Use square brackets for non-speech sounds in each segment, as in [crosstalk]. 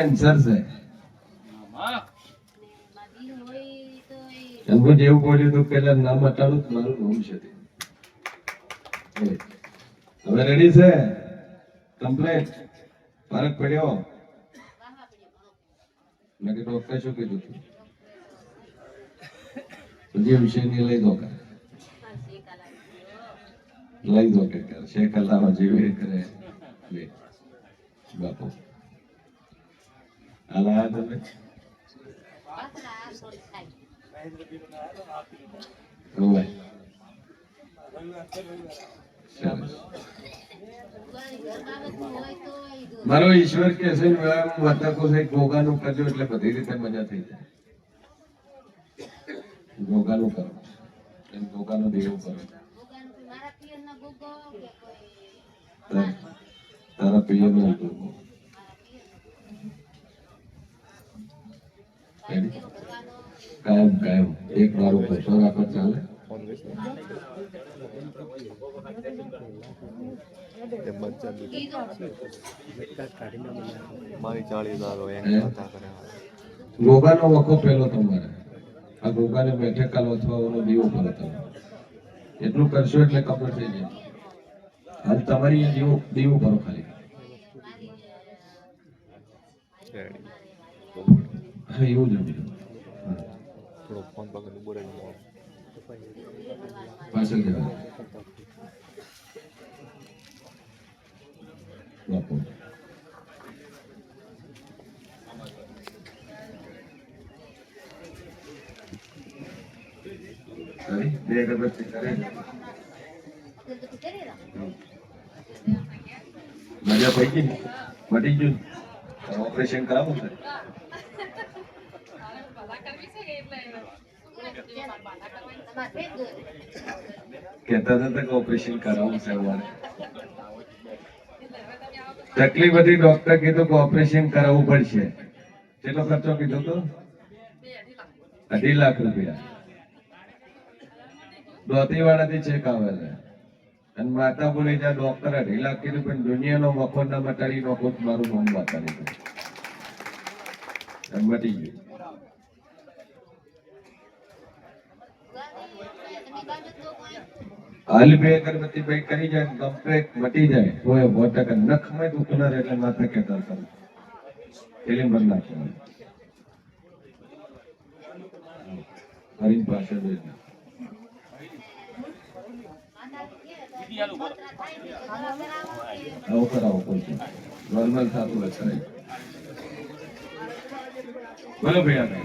Cancer છે. એમનું જેવું બોલ્યું હતું પેલા નામ હટાડું મારું નામ છે હવે રેડી છે? કમ્પ્લેટ ફરક પડ્યો? મેં કીધું ડોક્ટરે શું કીધું હતું જે વિષયની લઈ દો. લઈ દો કે કરે શેખ અલ્લાહ જેવી કરે. બાપુ. આલા તમે. મારો ઈશ્વર કે છે હું વર્તકો છે ગોગાનું કરજો એટલે બધી રીતે મજા થઈ જાય ગોગાનું કરો એમ ગોગાનું દેવું કરો તાર- તારા પિયરનું ગોગો કાયમ કાયમ. એક વાર ઉપર સો રાખો ચાલે. મારી ચાળી હે? એમ હતા કરે ગોગાનો વખો પેલો તમારે. આ ગોગાને બેઠે કાલ અથવા ઓનો દીવો કરો તમે. એટલું કરશો એટલે કમ્પ્લીટ થઈ જાય. હાલ તમારી દીવો દીવો કરો ખાલી. રેડી હા એવું જ હતું. હા. થોડો ફોન પકડ ઊભો રહેજો પાછળ જવા બાપુ કરી? બે અગરબત્તી કરે મજા પડી ગઈ ને? મટી ગયું કહેતા હતા કે ઓપરેશન કરાવવું છે તકલીફ હતી ડોક્ટર કીધું કે ઓપરેશન કરાવવું પડશે. કેટલો ખર્ચો કીધો તો? અઢી લાખ રૂપિયા. દોતી વાળાથી ચેક આવે છે અને માતા બોલી ત્યાં ડોક્ટર અઢી લાખ કીધું, પણ દુનિયાનો મફત ના મટાડી તો મારું નામ મટાડી દઉં મટી ગયું. હાલ બે અગરબત્તી ભાઈ કરી જાય કમ્પ્લેટ મટી જાય તો એ સો ટકા નખમાં દુખ ન રહે એટલે માથે કેતા કરું ફિલ્મ બંધ નાખવાનું હરીન પાસે બે આવું કરાવો કોઈ છે નોર્મલ થતું હોય કરાય બોલો ભાઈ.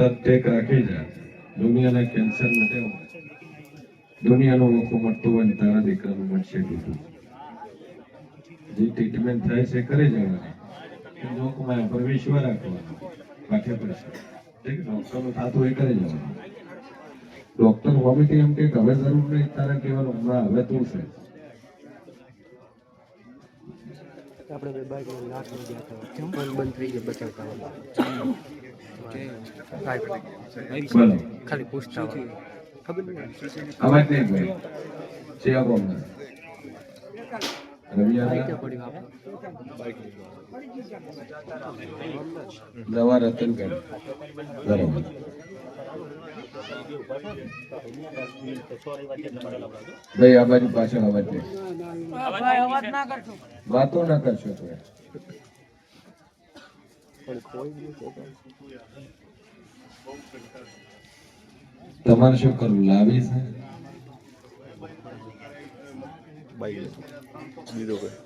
તું ટેક રાખી જા દુનિયાના કેન્સર નથી દુનિયાનો લોકો મળતો હોય ને તારા દીકરાનું મળશે કીધું જે ટ્રીટમેન્ટ થાય છે કરી જવાની. લોકમાં પર વિશ્વ રાખવાનો પાઠે પડશે ડોક્ટરનું થતું એ કરી જવાનું. ડોક્ટર હોવાથી એમ કે હવે જરૂર નહીં તારા કહેવાનું હમણાં હવે તું છે. આપણે બે બાઈક લાખ ગયા હતા બંધ થઈ ગયા બચાવતા ખાલી પૂછતા હોય. ખબર નહીં અવાજ નહીં ભાઈ છે આપો અમને રવિ આવ્યા? પડ્યું આપણે દવા રતનગઢ બરાબર ભાઈ આ બાજુ પાછળ અવાજ દે વાતો ના કરશો તો તમારે શું કરવું? લાવી છે? ભાઈ બીજો કોઈ.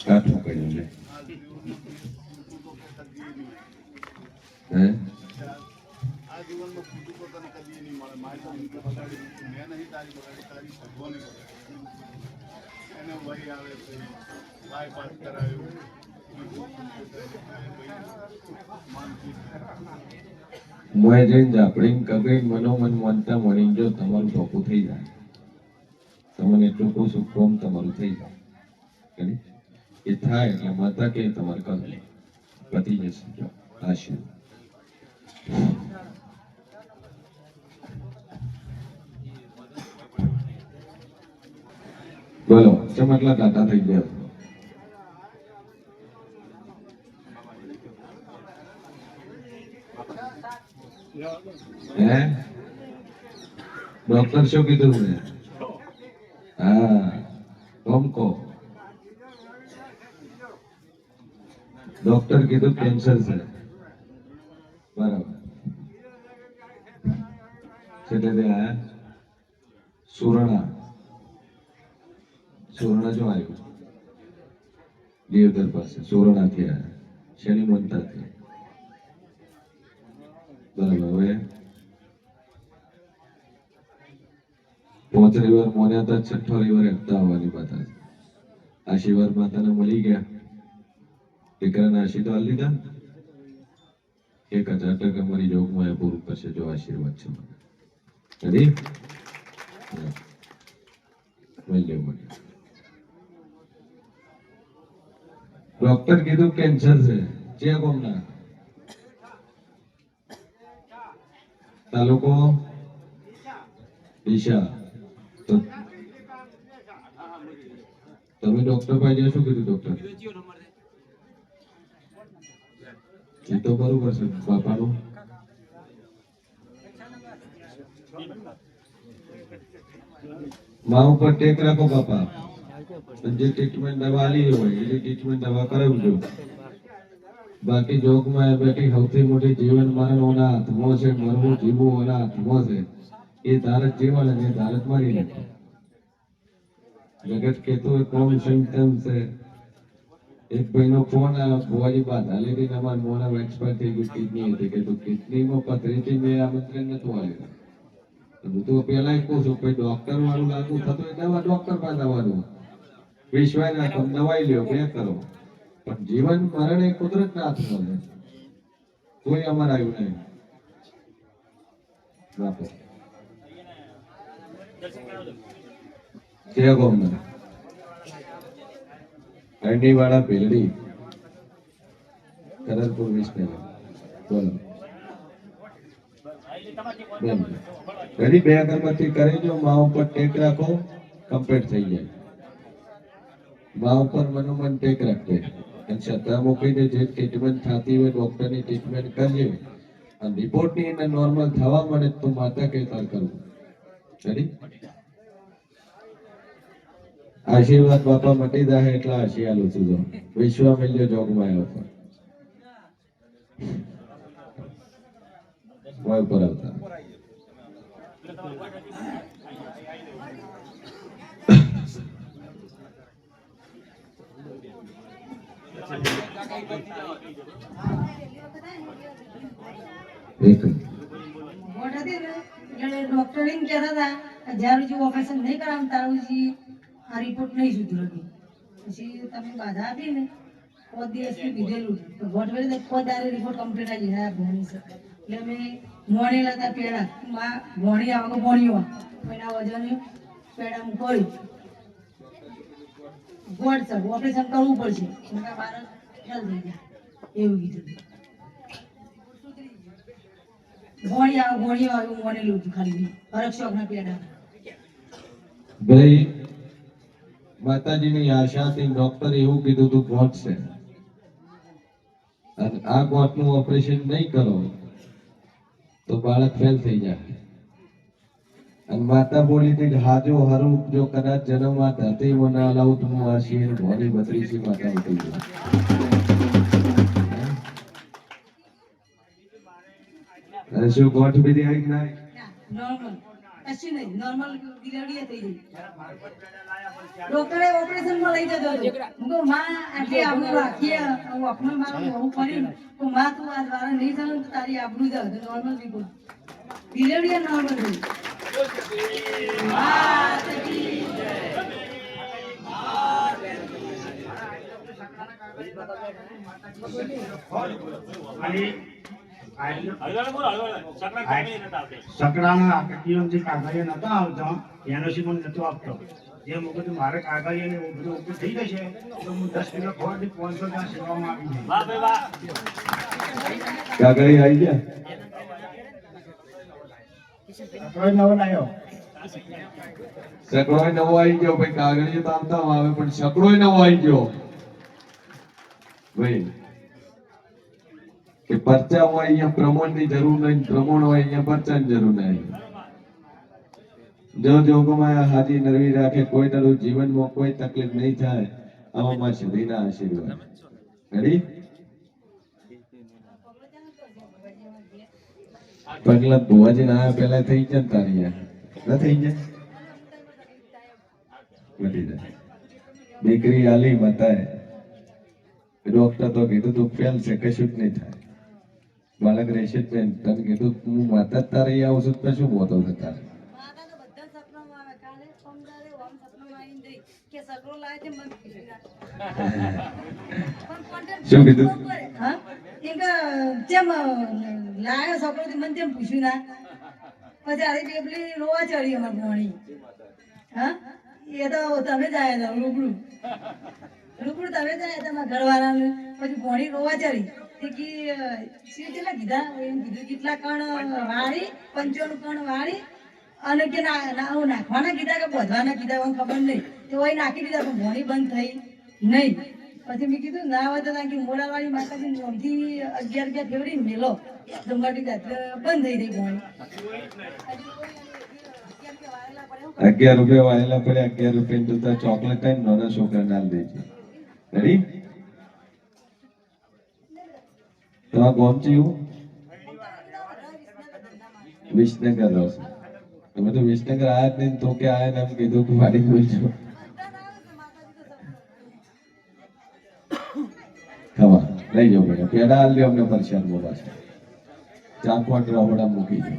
કાઠું કર્યું લે. હે? એને વહી આવે છે બાયપાસ કરાવ્યું મોય જઈને ઝાપડીને કગઈને મનોમન માનતા મળી તમારું તમને માતા કે તમારે કરે પતી જશે આશીર્વાદ. બોલો, ચમ દાદા થઈ ગયા? ડોક્ટર શું કીધું મને હા ટોમકો ડોક્ટર કીધું કેન્સર છે. બરાબર. છેલ્લે તે આયા સુરણા. સુરણા જો આવ્યું? દેવદર પાસે. સુરણાથી આવ્યા શનિ મંતાથી બરાબર હવે પાંચ રવિવાર મોન્યા હતા છઠ્ઠો રવિવારે હપ્તા આવવાની વાત હતી આશીર્વાદ માતાને મળી ગયા. દીકરાના આશીર્વાદ લીધા. એક હજાર ટકા મારી જોગમાં પૂરું કરશે જો આશીર્વાદ છે મને. ડોક્ટર કીધું કેન્સર છે. જે કોમના? તાલુકો? ઈશા તમે ડોક્ટર પાસે શું કીધું ડોક્ટર એ તો બરોબર છે. બાપાનું? મા ઉપર ટેક રાખો બાપા. જે ટ્રીટમેન્ટ દવા આલી હોય એ ટ્રીટમેન્ટ દવા કરાવજો બાકી જોગમાં એ બેઠી સૌથી મોટી જીવન મરણ ઓના ધમો છે, મરવું, જીવવું ઓના ધમો છે. એ ધારત જીવન અને એ ધારત મારી નાખે જગત કેતો કોમ સિમ્ટમ છે? એક ભાઈનો ફોન આવ્યો, ભુવાજી બાધા લીધી ને અમારા મોના એક્સપાયર થઈ ગયું, કિડની હતી. કે તું કિડનીમાં પથરીથી મેં આમંત્રણ નતું આલ્યું હું તો પેલા કહું છું કે ડોક્ટર વાળું લાગુ થતું હોય, દવા ડોક્ટર પાસે આવવાનું. વિશ્વાસ દવાઈ લ્યો, બે કરો. પણ જીવન મરણ એ કુદરત ના હાથમાં છે. કોઈ અમારે આવ્યું નહીં. જય ગોમના. અરણી વાળા ભેલડી કરલપુર વિસનગર બોલો. બે અગરબત્તી કરી જો મા ઉપર ટેક રાખો કમ્પ્લીટ થઈ જાય. મા ઉપર મનોમન ટેક રાખજે અને શ્રદ્ધા મૂકીને જે ટ્રીટમેન્ટ થતી હોય ડોક્ટરની ટ્રીટમેન્ટ કરજે અને રિપોર્ટની એને નોર્મલ થવા મળે તો માતા કે તાર કરવું ready? આશીર્વાદ બાપા મટી જાય એટલા આશીર્વાદ છું જો વિશ્વ મિલ્યો જોગમાં આવ્યો પણ ઉપર આવતા. આ રિપોર્ટ નહીં સુધરતી પછી તમે બાધા આપી ને પાંચ કીધેલું તો વોટ દાડે રિપોર્ટ કમ્પ્લીટ ભણી શકે. એટલે અમે ભણેલા હતા પેડા. માં ભણી આવો એના વજન પેડા હું કર્યું ગોડ સર ઓપરેશન કરવું પડશે. એવું કીધું ડોક્ટર એવું કીધું હતું, ગોટ આ ગોટનું ઓપરેશન નહીં કરો. તો બાળક ફેલ થઈ જાય. માતા બોલી હતી હાજો હરું, જો કદાચ જન્મ આ ધરતીમાં મને અલાઉ તો આ શિર ભોની બત્રીસી માતા ઉઠી ગયો શું ગોઠ બીજી આવી કે ના નોર્મલ નોર્મલ લઈ જતો હું તો તું આ નોર્મલ સકડાના કટીઓ જે કાગળિયો નતો આવતો એનઓસી મને નતો આપતો. જે હું મારે કાગળિયો ને એવું બધું ઊભું થઈ જશે તો હું દસ કિલો પાંચસો ત્યાં સેવામાં આવી કાગળી આવી ગયા? પરચા હોય અહીંયા પ્રમોણની જરૂર નહીં પ્રમોણ હોય અહીંયા જરૂર જો જોગમાં હાથી નરવી રાખે, કોઈ તારું જીવનમાં કોઈ તકલીફ નહીં થાય આમાં શ્રીના આશીર્વાદ. પગલા ભુવાજી ના પહેલા થઈ જાય ને તારી યાર. ના થઈ જાય. દીકરી આલી બતાય. ડોક્ટર તો કીધું તું ફેલ છે કશું જ નહીં થાય. બાળક રહેશે જ નહીં. તને કીધું હું માતા જ તારે આવું છું તો શું મોતો છે તારે? [laughs] શું કીધું? જેમ લાયો છોકરો મને તેમ પૂછ્યું ના? પછી આરી પેલી રોવા ચડી અમાર ભોણી. હા? એ તો તમે જ તો હતા, રૂબરૂ. રૂબરૂ તમે જ આયા હતા ઘરવાળાને. પછી ભોણી રોવા ચડી કેટલા કીધા? એમ કીધું, કેટલા કણ વાળી? પંચોનું કણ વાળી? અને કે નાખવાના કીધા કે બોધવાના કીધા ખબર નહીં. તો વહી નાખી દીધા, પણ ભોણી બંધ થઈ નહીં. પછી મેં કીધું, ના તો તાકી મોડાવાળી માતાજી નોંધી અગિયાર અગિયાર ફેવરી મેલો. જમવાટી જાત બંધ થઈ ગઈ રૂપિયા વાયેલા અગિયાર ચોકલેટ ને નાના છોકરાને આલ દેજે રેડી તમારા ગોમ છે એવું? વિસનગર રહો તમે તો વિસનગર આયા નહીં તો કે આયા એમ કીધું કે વાડી બોલજો લઈ જાઓ બેટા. પેડા લે અમને પરસાદ બોલા છે ચાકવાટ રહોડા મૂકી દો.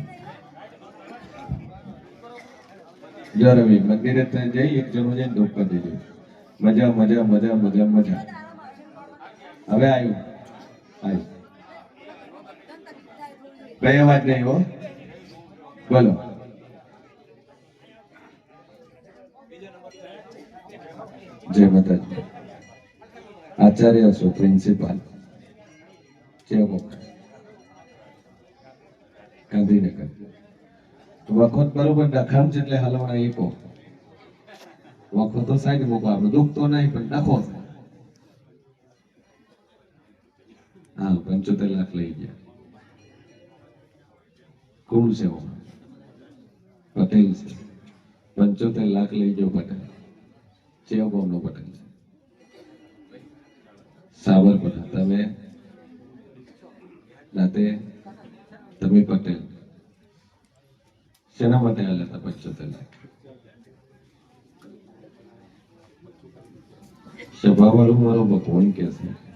જરવી મંદિરે ત્યાં જઈ, એક જણો જઈને ધૂપ કરી દેજો. મજા મજા મજા મજા મજા. હવે આવ્યું આવ્યું કઈ અવાજ નહીં હો. બોલો. જય માતાજી. આચાર્ય છો પ્રિન્સિપાલ ચેમુક ગાંધીનગર. વખત બરોબર ડખામ એટલે હલવણા એકો વખત તો સાઈડ મૂકો આપણે દુઃખ તો નહીં, પણ ડખો હા પંચોતેર લાખ લઈ ગયા. કોણ છે પટેલ છે. પંચોતેર લાખ લઈ ગયો પટેલ. ગામનો પટેલ છે. સાબર પટેલ તમે નાતે તમે પટેલ. શેના માટે આવેલા હતા પંચોતેર લાખ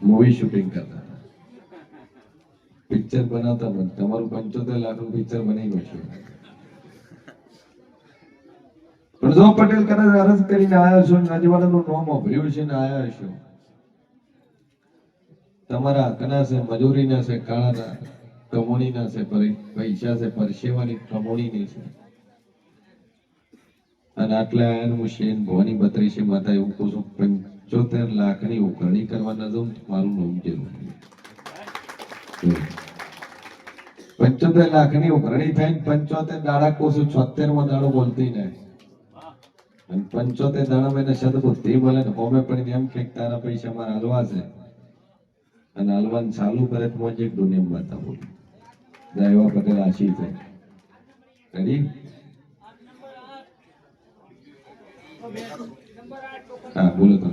મૂવી શૂટિંગ કરતા પિક્ચર બનાવતા પણ તમારું પંચોતેર લાખ પિક્ચર બની ગયું છે. પણ જો પટેલ કદાચ અરજ કરીને આવ્યા છો નજવાડાનું નામ વાપર્યું છે ને આવ્યા છો તમારા કના છે, મજૂરીના છે, કાળાના, કમોણીના છે પૈસા છે, પરસેવાની કમોણીની છે. અને આટલા હું શેન ભવાની બત્રીસી માતા એવું કહું છું પંચોતેર લાખની ઉઘરણી કરવાના જાઉં, મારું નામ જરૂર પંચોતેર લાખની ઉઘરણી થાય પંચોતેર દાડા કોશું છોતેરમાં દાડો બોલતી નહીં. પંચોતેર દાડા મેં સદબુદ્ધિ મળે ને હોમે પણ એમ કે, તારા પૈસા મારા હાલવા છે. અને હાલવાનું ચાલુ કરે તો મોજ એક દુનિયા બતાવું એવા પટેલ આશી છે. રેડી હા બોલો તો.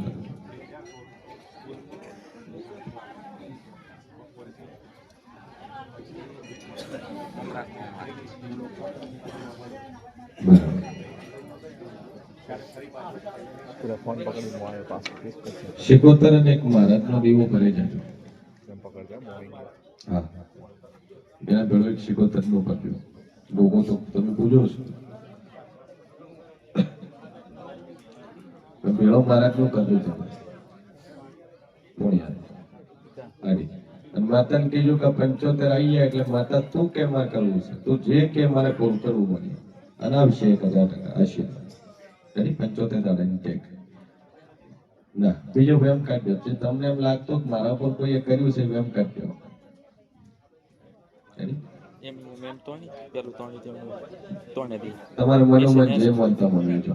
શિકોતર અને એક મહારાજનો દીવો ભરે જતો હા. એના પેલો એક શિકોતર નો કર્યો લોગો તો તમે પૂજો છો. પણ પેલો મહારાજનું કર્યું તમે પુણ્યા અને માતાને કીધું કે પંચોતેર આવી એટલે માતા તું કે મારે કરવું છે? તું જે કે મારે કોલ કરવું મને? અને આવશે એક હજાર ટકા આશીર્વાદ. પંચોતેર દાડાની ટેક. ના બીજો વેમ કાઢ્યો છે. તમને એમ લાગતું કે મારા પર કોઈએ કર્યું છે વેમ કાઢ્યો તમારે મનોમન જે મનતા મને છે.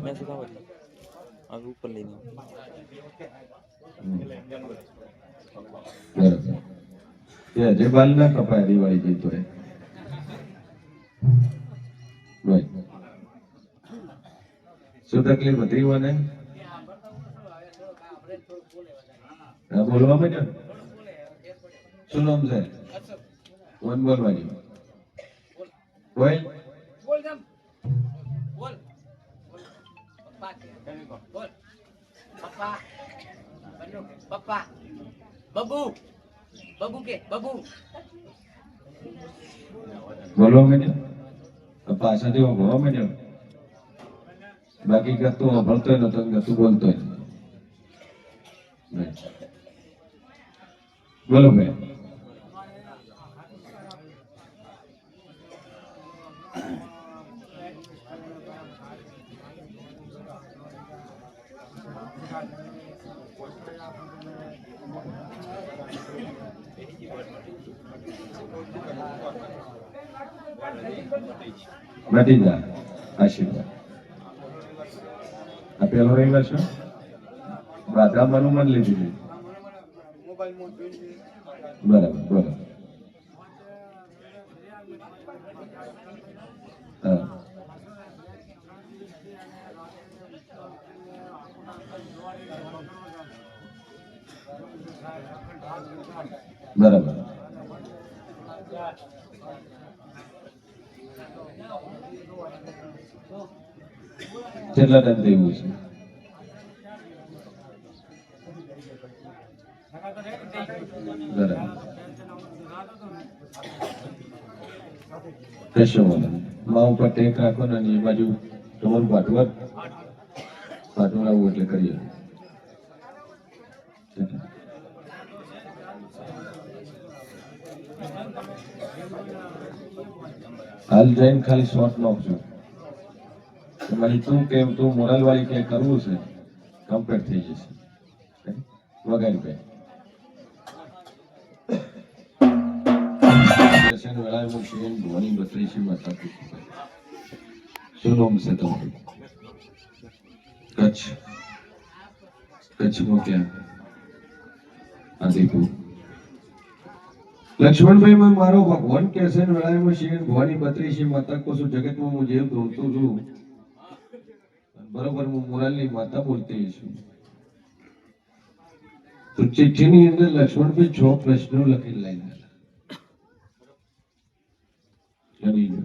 આ ઉપર લઈને બરાબર. એ બાલ ના કપાય દિવાળી જીતો તો શું તકલીફ હતી મને? હા બોલવા માંડ્યો ને? શું નામ છે? કોણ બોલવાની કોઈ પપ્પા બબુ બબુ કે બબુ બોલવા પપ્પા પાછળથી બોલવા માંડ્યો બાકી કરતું સાંભળતોય નતો ને કરતું બોલતોય Right. બોલો ભાઈ મટી જા આશીર્વાદ. આ પેલો રવિવાર છે બાધા મનું મન લીધી બરાબર બરાબર. બરાબર. કેટલા ટાઈમ થયું છે? હાલ જઈને ખાલી શોર્ટ નાખજો તમારી તું કેમ તું મોરલ વાળી કે કરવું છે કમ્પ્લીટ થઈ જશે. વગર ભાઈ દર્શન વેળાએ એમ ધોની બત્રીસી માતા શું નામ છે તમારું કચ્છ કચ્છમાં ક્યાં આદિપુર લક્ષ્મણભાઈ માં મારો ભગવાન કે છે વેળાએ શિવ ભવાની બત્રીસી માતા કોશું જગતમાં હું જેમ ધોતો છું બરોબર હું મોરાલની માતા બોલતી છું તો ચિઠ્ઠીની અંદર લક્ષ્મણભાઈ છ પ્રશ્નો લખી લાવી જાણી લો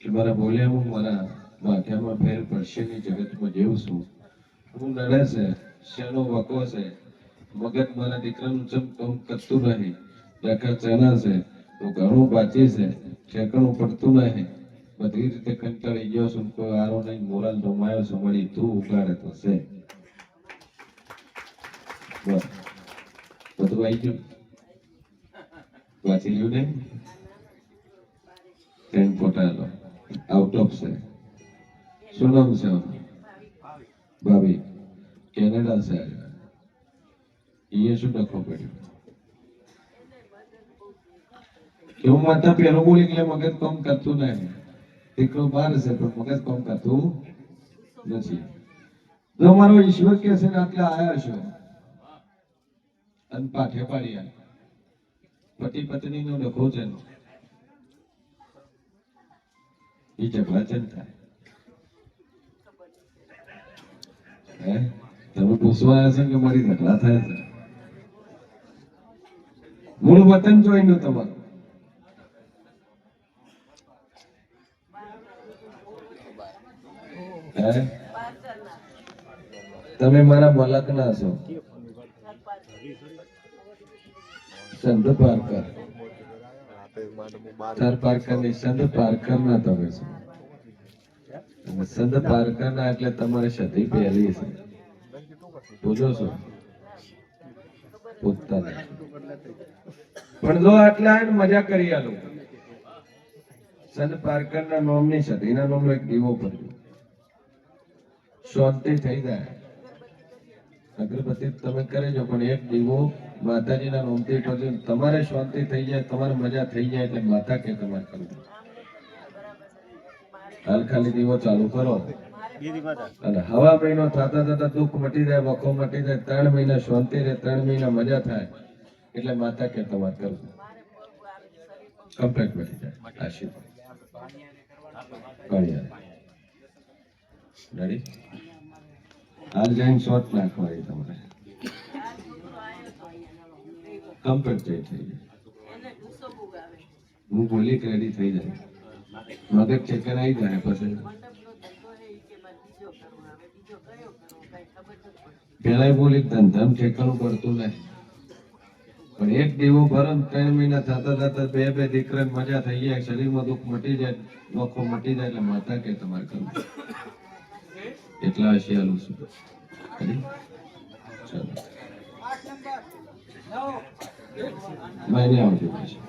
કે મારા બોલ્યા હું મારા માથામાં ફેર પડશે નહીં જગતમાં જેવું છું. હું નડે છે, શેનો વકો છે, મગજ મારા દીકરાનું ચમ કામ કરતું નહીં. ડખર ચણા છે, તો ઘણું બાચી છે, ઠેકાણું પડતું નહીં. બધી રીતે કંટાળી ગયો છું, કોઈ આરો નહીં, મોરલ ધોમાયો છે મળી તું ઉગાડે તો છે. બસ. બધું આવી ગયું? વાંચી લ્યું ને? ટેન ફોટાયેલો આઉટ ઓફ છે શું નામ છે? ભાભી. કેનેડા છે એ શું ડખો પડ્યો? એવું માતા પેલું બોલી એટલે મગજ કામ કરતું નહીં. દીકરો બહાર છે, પણ મગજ કામ કરતું નથી. તો મારો ઈશ્વર કે છે આટલા આયા છો. અને પાઠે પાડ્યા પતિ પત્ની નો ડખો છે એ ઢગલા થાય. તમે પૂછવા આવ્યા છો કે મારી ઢગલા થાય છે? મૂળ વતન જોઈનું તમારું. તમે મારા મલક ના છો. સંત પારકર. સર પારકરની સંત પારકર ના તમે છો. અને સંત પારકર ના એટલે તમારે સધી પહેલી છે. બોલો છો? પોતાને. પણ જો આટલા મજા કરી આલો. સંત પારકર ના નોમની સધી ના નોમ એક દીવો પડ્યો શાંતિ થઈ જાય. અગરબત્તી તમે કરે પણ એક દીવો માતાજીના નોમથી કરજો તમારે શાંતિ થઈ જાય, તમારે મજા થઈ જાય એટલે માતા કે તમારે કરવું. હાલ ખાલી દીવો ચાલુ કરો. અને હવા મહિનો થતા થતા દુઃખ મટી જાય, વખો મટી જાય, ત્રણ મહિના શાંતિ રહે, ત્રણ મહિના મજા થાય, એટલે માતા કે તમારે કરવું. કમ્પ્લેટ મટી જાય. આશીર્વાદ. ગણ્યા. રેડી હાલ જઈને શોર્ટ નાખવાની તમારે. જાય. હું બોલી રેડી થઈ જાય. મગજ ચેકન આવી જાય પછી. પેલા બોલી ધંધામ ઠેકાણું પડતું નહીં. પણ એક દીવો ભરમ ત્રણ મહિના થતા થતા બે બે દીકરાને મજા થઈ જાય, શરીરમાં દુઃખ મટી જાય, નોખો મટી જાય એટલે માતા કે તમારે કરવું. એટલા હશે છું Ready? ચાલો. માયને આવજો. પછી